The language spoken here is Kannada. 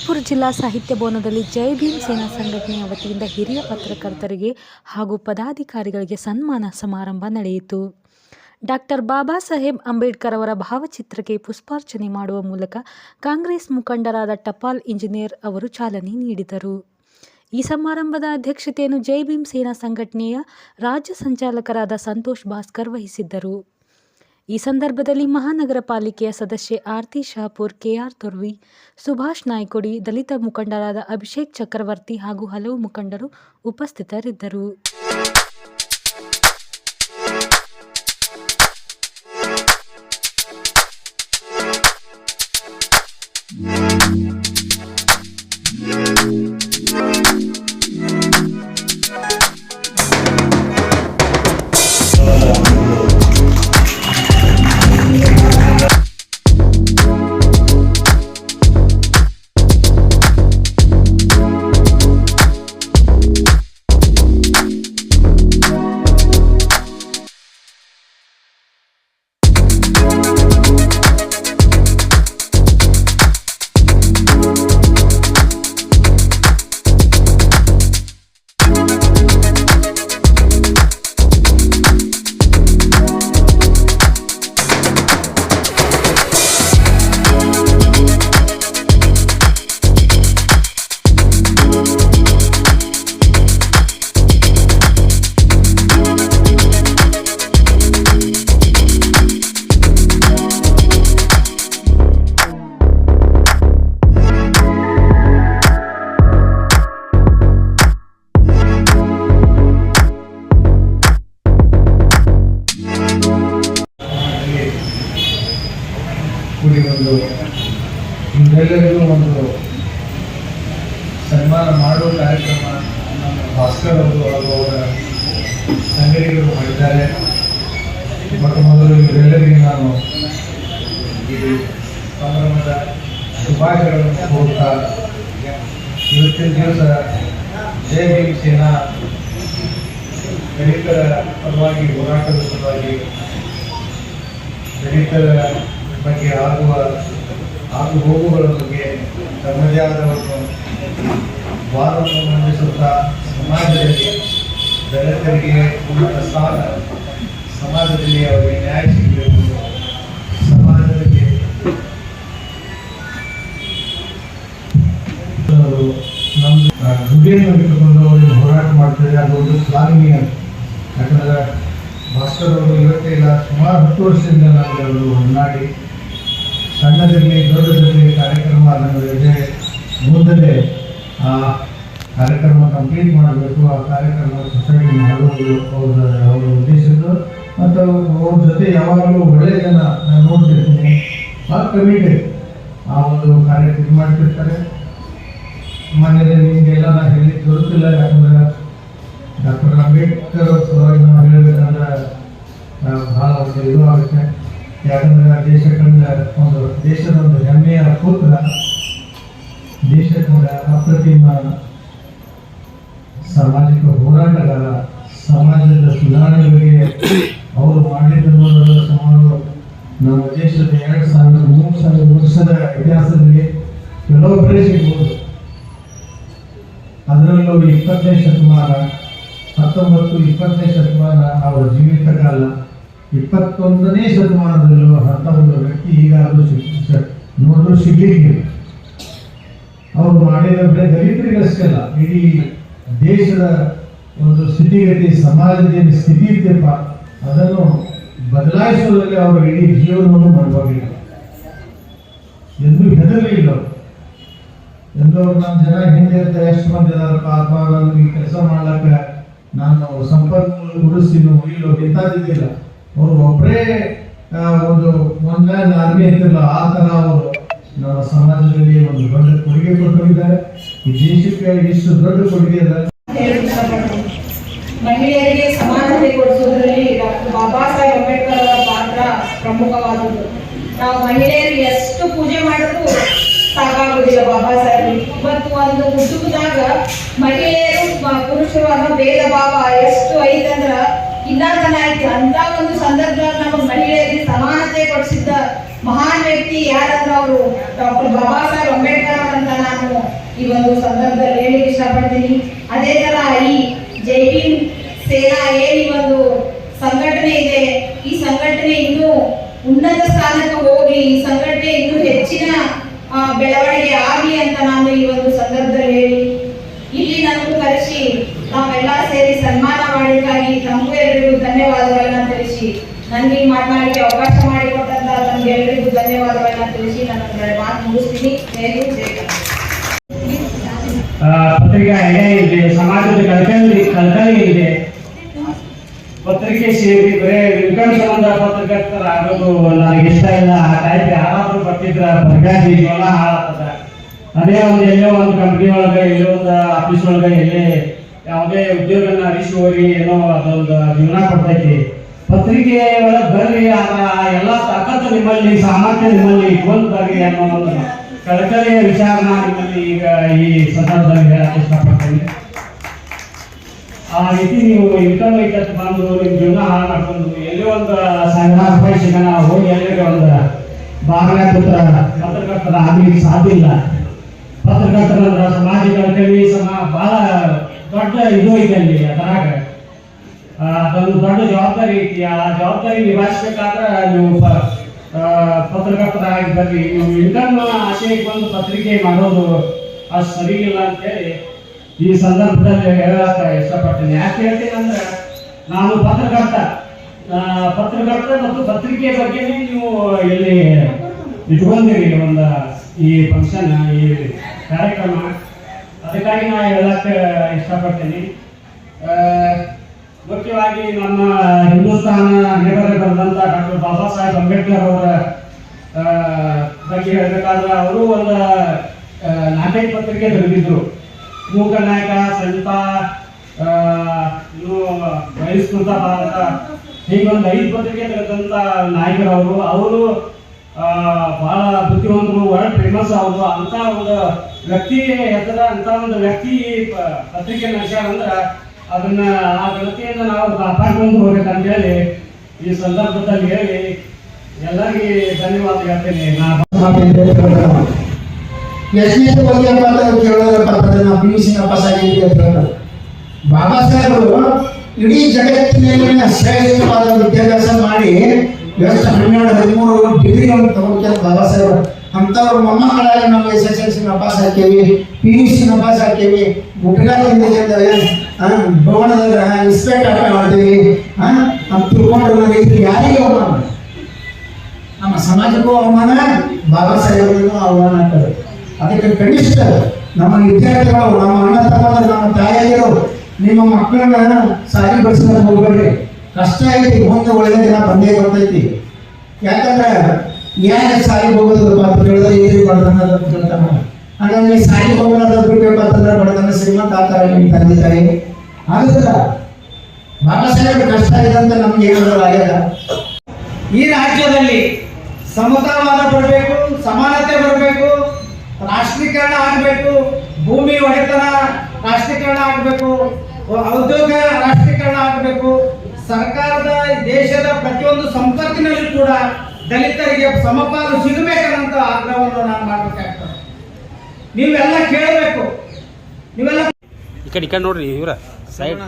ವಿಜಯಪುರ ಜಿಲ್ಲಾ ಸಾಹಿತ್ಯ ಭವನದಲ್ಲಿ ಜೈ ಭೀಮ್ ಸೇನಾ ಸಂಘಟನೆಯ ವತಿಯಿಂದ ಹಿರಿಯ ಪತ್ರಕರ್ತರಿಗೆ ಹಾಗೂ ಪದಾಧಿಕಾರಿಗಳಿಗೆ ಸನ್ಮಾನ ಸಮಾರಂಭ ನಡೆಯಿತು. ಡಾಕ್ಟರ್ ಬಾಬಾ ಸಾಹೇಬ್ ಅಂಬೇಡ್ಕರ್ ಅವರ ಭಾವಚಿತ್ರಕ್ಕೆ ಪುಷ್ಪಾರ್ಚನೆ ಮಾಡುವ ಮೂಲಕ ಕಾಂಗ್ರೆಸ್ ಮುಖಂಡರಾದ ಟಪಾಲ್ ಇಂಜಿನಿಯರ್ ಅವರು ಚಾಲನೆ ನೀಡಿದರು. ಈ ಸಮಾರಂಭದ ಅಧ್ಯಕ್ಷತೆಯನ್ನು ಜೈ ಭೀಮ್ ಸೇನಾ ಸಂಘಟನೆಯ ರಾಜ್ಯ ಸಂಚಾಲಕರಾದ ಸಂತೋಷ್ ಭಾಸ್ಕರ್ ವಹಿಸಿದ್ದರು. ಈ ಸಂದರ್ಭದಲ್ಲಿ ಮಹಾನಗರ ಪಾಲಿಕೆಯ ಸದಸ್ಯೆ ಆರತಿ ಶಾಪುರ್, ಕೆಆರ್ ತೊರ್ವಿ, ಸುಭಾಷ್ ನಾಯ್ಕೊಡಿ, ದಲಿತ ಮುಖಂಡರಾದ ಅಭಿಷೇಕ್ ಚಕ್ರವರ್ತಿ ಹಾಗೂ ಹಲವು ಮುಖಂಡರು ಉಪಸ್ಥಿತರಿದ್ದರು. ಶುಭಾಶಯಗಳನ್ನು ಕೋರುತ್ತಾ ಇವತ್ತಿನ ದಿವಸ ಜಯ ಭೀಮ್ ಸೇನಾ ದಲಿತರ ಪರವಾಗಿ ಹೋರಾಟದ ಸಲುವಾಗಿ ದಲಿತರ ಬಗ್ಗೆ ಆಗುವ ಆಗು ಹೋಗುಗಳ ಬಗ್ಗೆ ತಮ್ಮದೇ ಆದ ಒಂದು ವಾದವನ್ನು ಮಂಡಿಸುತ್ತಾ ಸಮಾಜದಲ್ಲಿ ದಲಿತರಿಗೆ ಉನ್ನತ ಸ್ಥಾನ ಸಮಾಜದಲ್ಲಿ ಅವರಿಗೆ ನ್ಯಾಯ ಸಿಗಬೇಕು ಅವರು ನಮ್ಮ ದುಡ್ಡಿಯನ್ನು ಇಟ್ಟುಕೊಂಡು ಅವರು ಹೋರಾಟ ಮಾಡ್ತಾರೆ ಅದು ಒಂದು ಶ್ಲಾಘನೀಯ ಯಾಕಂದ್ರೆ ಭಾಸ್ಕರ್ ಅವರು ಇವತ್ತೇ ಇಲ್ಲ, ಸುಮಾರು ಹತ್ತು ವರ್ಷದಿಂದ ನಮಗೆ ಅವರು ಹೊನ್ನಾಡಿ ಸಣ್ಣದಲ್ಲಿ ದೊಡ್ಡದಲ್ಲಿ ಕಾರ್ಯಕ್ರಮ ನಮ್ಮ ಇದೆ ಮುಂದೆ ಆ ಕಾರ್ಯಕ್ರಮ ಕಂಪ್ಲೀಟ್ ಮಾಡಬೇಕು. ಆ ಕಾರ್ಯಕ್ರಮ ಸೊಸೈಟಿ ಮಾಡುವುದು ಅವರ ಅವರ ಉದ್ದೇಶದ್ದು. ಮತ್ತು ಅವ್ರ ಜೊತೆ ಯಾವಾಗಲೂ ಒಳ್ಳೆಯ ಜನ ನಾನು ನೋಡ್ತಿರ್ತೀನಿ. ಭಾಳ ಕಮಿಟೆಡ್ ಆ ಒಂದು ಕಾರ್ಯ ಇದು ಮಾಡ್ತಿರ್ತಾರೆ. ಮನೇಲಿ ನಿಮಗೆಲ್ಲ ನಾನು ಹೇಳಿ ತೋರಿಸಿಲ್ಲ ಯಾಕಂದ್ರೆ ಡಾಕ್ಟರ್ ಅಂಬೇಡ್ಕರ್ ಸಲುವಾಗಿ ನಾವು ಹೇಳಬೇಕಂದ್ರೆ ಭಾಳ ಒಂದು ಇದು ಆಗುತ್ತೆ. ಯಾಕಂದ್ರೆ ದೇಶ ಕಂಡ ಒಂದು ದೇಶದ ಒಂದು ಹೆಮ್ಮೆಯ ಪುತ್ರ ದೇಶ ಕಂಡ ಅಪ್ರತಿಮ ಸಾಮಾಜಿಕ ಹೋರಾಟಗಾರ, ಸಮಾಜದ ಸುಧಾರಣೆಗಳಿಗೆ ಅವರು ಮಾಡಿದ ನೋಡಲು ಸುಮಾರು ನಮ್ಮ ದೇಶದ ಎರಡು ಸಾವಿರದ ಮೂರು, ಸಾವಿರದ ವರ್ಷದ ಇತಿಹಾಸದಲ್ಲಿ ಕೆಲವೊಬ್ಬರೇ ಸಿಗ್ಬೋದು ಅದರಲ್ಲೂ ಇಪ್ಪತ್ತನೇ ಶತಮಾನ, ಹತ್ತೊಂಬತ್ತು, ಇಪ್ಪತ್ತನೇ ಶತಮಾನ ಅವರ ಜೀವಿತ ಕಾಲ ಇಪ್ಪತ್ತೊಂದನೇ ಶತಮಾನದಲ್ಲೂ ಅಂಥ ಒಂದು ವ್ಯಕ್ತಿ ಈಗಾಗಲೂ ನೋಡಲು ಸಿಗ್ಲಿಕ್ಕಿಲ್ಲ ಅವರು ಮಾಡಿದ ಬರೀ ಅಲ್ಲ ಇಡೀ ದೇಶದ ಒಂದು ಸ್ಥಿತಿಗತಿ ಸಮಾಜದ ಸ್ಥಿತಿ ಇದೆಯಪ್ಪ ಅದನ್ನು ಬದಲಾಯಿಸುವುದರಲ್ಲಿ ಅವರು ಇಡೀ ಜೀವನವನ್ನು ಮಾಡುವಾಗಿಲ್ಲ ಎಂದು ಹೆದರಲಿಲ್ಲ ಎಂದೋ ನಮ್ಮ ಜನ ಹಿಂದೆ ಇರ್ತಾರೆ, ಎಷ್ಟು ಮಂದಿ ಇದಾರಪ್ಪ ಅಥವಾ ಕೆಲಸ ಮಾಡ್ಲಕ್ಕ ನಾನು ಸಂಪನ್ಮೂಲ ಉಳಿಸ್ತೀನೋ ಇಲ್ಲೋ ಇಂಥದ್ದಿದ್ದಿಲ್ಲ ಅವರು ಒಬ್ಬರೇ ಒಂದು ಒನ್ ಮ್ಯಾನ್ ಆರ್ಮಿ ಅಂತಿಲ್ಲ, ಆ ಥರ ಅವರು ನಮ್ಮ ಸಮಾಜದಲ್ಲಿ ಒಂದು ದೊಡ್ಡ ಕೊಡುಗೆ ಕೊಟ್ಟಿದ್ದಾರೆ ಈ ದೇಶಕ್ಕೆ ಇಷ್ಟು ದೊಡ್ಡ ಕೊಡುಗೆ ಅದ. ಮಹಿಳೆಯರಿಗೆ ಸಮಾನತೆ ಕೊಡಿಸುವುದರಲ್ಲಿ ಡಾಕ್ಟರ್ ಬಾಬಾ ಸಾಹೇಬ್ ಅಂಬೇಡ್ಕರ್ ಅವರ ಪಾತ್ರ ಪ್ರಮುಖವಾದದ್ದು. ನಾವು ಮಹಿಳೆಯರಿಗೆ ಎಷ್ಟು ಪೂಜೆ ಮಾಡಿದ್ರು ಸಾಕಾಗುದಿಲ್ಲ ಬಾಬಾ ಸಾಹೇಬ್ ಇವತ್ತು ಒಂದು ಕುಟುಂಬದಾಗ ಮಹಿಳೆಯರು ಪುರುಷರಾದ ಭೇದ ಭಾವ ಎಷ್ಟು ಐತಂದ್ರ ಇಲ್ಲಾರ್ದನ ಐತಿ ಅಂತ ಒಂದು ಸಂದರ್ಭದಾಗ ನಮ್ಮ ಮಹಿಳೆಯರಿಗೆ ಸಮಾನತೆ ಕೊಡಿಸಿದ್ದ ಮಹಾನ್ ವ್ಯಕ್ತಿ ಯಾರಂದ್ರ ಅವರು? ಡಾಕ್ಟರ್ ಬಾಬಾ ಸಾಹೇಬ್ ಅಂಬೇಡ್ಕರ್ ಅವರಂತ ನಾನು ಈ ಒಂದು ಸಂದರ್ಭದಲ್ಲಿ ಹೇಳಿ ಇಷ್ಟಪಡ್ತೀನಿ. ಅದೇ ತರ ಈ ಜೈ ಭೀಮ್ ಸೇನಾ ಏನ್ ಈ ಒಂದು ಸಂಘಟನೆ ಇದೆ, ಈ ಸಂಘಟನೆ ಇನ್ನೂ ಉನ್ನತ ಸ್ಥಾನಕ್ಕೆ ಹೋಗಿ, ಈ ಸಂಘಟನೆ ಇನ್ನೂ ಹೆಚ್ಚಿನ ಬೆಳವಣಿಗೆ ಆಗಲಿ ಅಂತ ನಾನು ಈ ಒಂದು ಸಂದರ್ಭದಲ್ಲಿ ಹೇಳಿ. ಇಲ್ಲಿ ನನಗೂ ಕರೆಸಿ, ನಾವೆಲ್ಲ ಸೇರಿ ಸನ್ಮಾನ ಮಾಡಿದ್ದಾಗಿ ತಮಗೂ ಎಲ್ಲರಿಗೂ ಧನ್ಯವಾದಗಳನ್ನ ತಿಳಿಸಿ. ನನಗೆ ಈ ಮಾತನಾಡಲಿಕ್ಕೆ ಅವಕಾಶ ಮಾಡಿಕೊಟ್ಟಂತ ತಮ್ಗೆಲ್ಲರಿಗೂ ಧನ್ಯವಾದಗಳನ್ನ ತಿಳಿಸಿ ನಾನು ಮಾತು ಮುಗಿಸ್ತೀನಿ. ಪತ್ರಿಕಾ ಎಲೆ ಇದೆ, ಸಮಾಜದ ಕಳಕಳಿ ಇದೆ. ಸೇರಿ ಬರೇ ಸಂಬಂಧ ಪತ್ರಕರ್ತರ ಆಗೋದು ನನಗೆ ಇಷ್ಟ ಇಲ್ಲ. ಆ ಟೈಪ್ ಯಾರಾದ್ರೂ ಬರ್ತಿದ್ರ ಪ್ರಜಾತಿ ಜೀವನ ಹಾಳಾಗ್ತದ. ಅದೇ ಒಂದು ಎಲ್ಲೋ ಒಂದು ಕಂಪ್ನಿ ಒಳಗೆ, ಎಲ್ಲೋ ಒಂದು ಆಫೀಸ್ ಒಳಗೆ, ಎಲ್ಲೇ ಯಾವುದೇ ಉದ್ಯೋಗನ ಅರಿಸಿ ಹೋಗಿ ಏನೋ ಅದೊಂದು ಜೀವನ ಕೊಡ್ತೈತಿ. ಪತ್ರಿಕೆ ಒಳಗೆ ಬರ್ರಿ ಎಲ್ಲ ತಾಕತ್ತು ನಿಮ್ಮಲ್ಲಿ, ಸಾಮರ್ಥ್ಯ ನಿಮ್ಮಲ್ಲಿ ಇಟ್ಕೊಂಡು ಬರ್ರಿ ಅನ್ನೋ ಒಂದು ಕಳಕಳಿಯ ವಿಚಾರನ ನಿಮ್ಮಲ್ಲಿ ಈಗ ಈ ಸಂದರ್ಭದಲ್ಲಿ ಹೇಳಕ್ಕೆ ಇಷ್ಟಪಡ್ತೀನಿ. ಆ ರೀತಿ ನೀವು ಇನ್ಕಮ್ ಐತತ್ ಬಂದು ನಿಮ್ಮ ಜೀವನ ಹಾಳು ಮಾಡ್ಕೊಂಡು ಎಲ್ಲೋ ಒಂದು ಸಾವಿರ ರೂಪಾಯಿ ಸಿಗೋಣ ಹೋಗಿ ಎಲ್ಲರಿಗೆ ಒಂದು ಬಾಗಿಲ ಪುತ್ರ ಪತ್ರಕರ್ತರ ಆಗ್ಲಿಕ್ಕೆ ಸಾಧ್ಯ ಇಲ್ಲ. ಪತ್ರಕರ್ತರ ಸಮಾಜದ ಕವಿ ಸಮ ಬಹಳ ದೊಡ್ಡ ಇದು ಐತೆ ಅಲ್ಲಿ ಅದರಾಗ. ಅದೊಂದು ದೊಡ್ಡ ಜವಾಬ್ದಾರಿ ಐತಿ. ಆ ಜವಾಬ್ದಾರಿ ನಿಭಾಯಿಸ್ಬೇಕಾದ್ರೆ ನೀವು ಪತ್ರಕರ್ತರಾಗಿ ಬರ್ರಿ ನೀವು ಇನ್ಕಮ್ ಆಶೆ ಬಂದು ಪತ್ರಿಕೆ ಮಾಡೋದು ಅಷ್ಟು ಸರಿ ಇಲ್ಲ ಅಂತೇಳಿ ಈ ಸಂದರ್ಭದಲ್ಲಿ ಹೇಳಕ್ಕೆ ಇಷ್ಟಪಡ್ತೀನಿ. ಯಾಕೆ ಹೇಳ್ತೀನಿ ಅಂದ್ರೆ ನಾನು ಪತ್ರಕರ್ತ. ಪತ್ರಕರ್ತ ಮತ್ತು ಪತ್ರಿಕೆ ಬಗ್ಗೆ ನೀವು ಇಲ್ಲಿ ಇಟ್ಕೊಂಡಿರಿ? ಒಂದು ಈ ಫಂಕ್ಷನ್ ಈ ಕಾರ್ಯಕ್ರಮ. ಅದಕ್ಕಾಗಿ ನಾನು ಹೇಳಕ್ಕೆ ಇಷ್ಟಪಡ್ತೀನಿ. ಮುಖ್ಯವಾಗಿ ನಮ್ಮ ಹಿಂದೂಸ್ತಾನ ನೇಬರ್ ಬರೆದಂತ ಡಾಕ್ಟರ್ ಬಾಬಾ ಸಾಹೇಬ್ ಅಂಬೇಡ್ಕರ್ ಅವರ ಬಗ್ಗೆ ಹೇಳಬೇಕಾದ್ರೆ ಅವರು ಒಂದು ನಾಟಕ ಪತ್ರಿಕೆ ಬರೆದಿದ್ರು. ಮೂಕ ನಾಯಕ ಸಂತ ಇನ್ನು ಬಹಿಷ್ಕೃತ ಭಾರತ. ಹೀಗೊಂದು ಐದು ಪತ್ರಿಕೆ ಬರೆದಂತ ನಾಯಕರವರು, ಅವರು ಬಹಳ ಬುದ್ಧಿವಂತರು ವರ್ಲ್ಡ್ ಫೇಮಸ್ ಅವರು. ಅಂತ ಒಂದು ವ್ಯಕ್ತಿ ಹೆಸರ ಅಂತ ಒಂದು ವ್ಯಕ್ತಿ ಪತ್ರಿಕೆ ನಡೆಸ್ಯಾರ ಅಂದ್ರೆ ಅದನ್ನ ಆ ವ್ಯಕ್ತಿಯಿಂದ ನಾವು ಕಾಪಾಡ್ಕೊಂಡು ಹೋಗ್ಬೇಕಂತ ಹೇಳಿ ಈ ಸಂದರ್ಭದಲ್ಲಿ ಹೇಳಿ ಎಲ್ಲರಿಗೆ ಧನ್ಯವಾದ ಹೇಳ್ತೇನೆ. ನಾ ಎಷ್ಟನೇ ಬಗ್ಗೆ ಅಂತ ಕೇಳೋದಪ್ಪ ನಾವು ಪಿ ಯು ಸಿ ಪಾಸ್ ಆಗಿದ್ದೀವಿ ಅಂತ ಹೇಳ್ತಾರೆ ಬಾಬಾ ಸಾಹೇಬರು ಇಡೀ ಜಗತ್ತಿನಲ್ಲಿ ಶ್ರೇಷ್ಠವಾದ ವಿದ್ಯಾಭ್ಯಾಸ ಮಾಡಿ ಎಷ್ಟು ಹನ್ನೆರಡು, ಹದಿಮೂರು ಡಿಗ್ರಿ ಒಂದು ತಗೋಬೇಕು ಬಾಬಾ ಸಾಹೇಬರು. ಅಂಥವ್ರ ಮೊಮ್ಮಕ್ಕಳಾಗಿ ನಾವು ಎಸ್ ಎಸ್ ಎಲ್ ಸಿ ನಪಾಸ್ ಹಾಕೇವಿ ಪಿ ಯು ಸಿ ನಪಾಸ್ ಹಾಕೇವಿ ಗುಟ್ಗಾಲಿಂದ ಭವನದಲ್ಲಿ ಇನ್ಸ್ಪೆಕ್ಟರ್ ಮಾಡ್ತೀವಿ ಅಂತ ತಿಳ್ಕೊಂಡು ಯಾರಿಗೆ ಅವಮಾನ? ನಮ್ಮ ಸಮಾಜಕ್ಕೂ ಅವಮಾನ, ಬಾಬಾ ಸಾಹೇಬರಿಗೂ ಅವಮಾನ ಆಗ್ತದೆ. ಅದಕ್ಕೆ ಕನಿಷ್ಠ ನಮ್ಮ ವಿದ್ಯಾರ್ಥಿಗಳು, ನಮ್ಮ ಅಣ್ಣ ತಮ್ಮ ನಮ್ಮ ತಾಯಿಯರು, ನಿಮ್ಮ ಮಕ್ಕಳನ್ನ ಸಾರಿ ಬಡಿಸ್ಕೊಂಡು ಹೋಗ್ಬೇಡ್ರಿ. ಕಷ್ಟ ಐತಿ ಮುಂದೆ ಒಳ್ಳೆ ದಿನ ಬಂದೇ ಬರ್ತೈತಿ. ಯಾಕಂದ್ರೆ ಯಾಕೆ ಸಾರಿ ಹೋಗೋದಪ್ಪ ಅಂತ ಕೇಳಿದ್ರೆ ಏನು ಬಡತನ ಕೇಳ್ತಾನ ಹಾಗಾಗಿ ಸಾರಿ ಹೋಗೋದ ಅಂತಂದ್ರೆ ಬಡತನ ಶ್ರೀಮಂತ ಆಗ್ತಾರೆ ನಿಮ್ಮ ತಂದೆ ತಾಯಿ. ಆಗುದಿಲ್ಲ ಬಾಬಾ ಸಾಹೇಬ್ ಕಷ್ಟ ಆಗಿದೆ ಅಂತ ನಮ್ಗೆ ಏನಾದ್ರು ಆಗ್ಯದ. ಈ ರಾಜ್ಯದಲ್ಲಿ ಸಮತಾವಾದ ಬರಬೇಕು, ಸಮಾನತೆ ಬರಬೇಕು ರಾಷ್ಟ್ರೀಕರಣ ಆಗಬೇಕು ಭೂಮಿ ಒಡೆತನ ರಾಷ್ಟ್ರೀಕರಣ ಆಗಬೇಕು ಉದ್ಯೋಗ ರಾಷ್ಟ್ರೀಕರಣ ಆಗಬೇಕು. ಸರ್ಕಾರದ ದೇಶದ ಪ್ರತಿಯೊಂದು ಸಂಪತ್ತಿನಲ್ಲೂ ಕೂಡ ದಲಿತರಿಗೆ ಸಮಪಾಲು ಸಿಗಬೇಕನ್ನಂತ ಆಗ್ರಹವನ್ನು ನಾನು ಮಾಡಬೇಕಾಗ್ತದೆ. ನೀವೆಲ್ಲ ಕೇಳಬೇಕು. ನೀವೆಲ್ಲ ಈ ಕಡೆ ಈ ಕಡೆ ನೋಡ್ರಿ ಇವರ ಸೈಡ್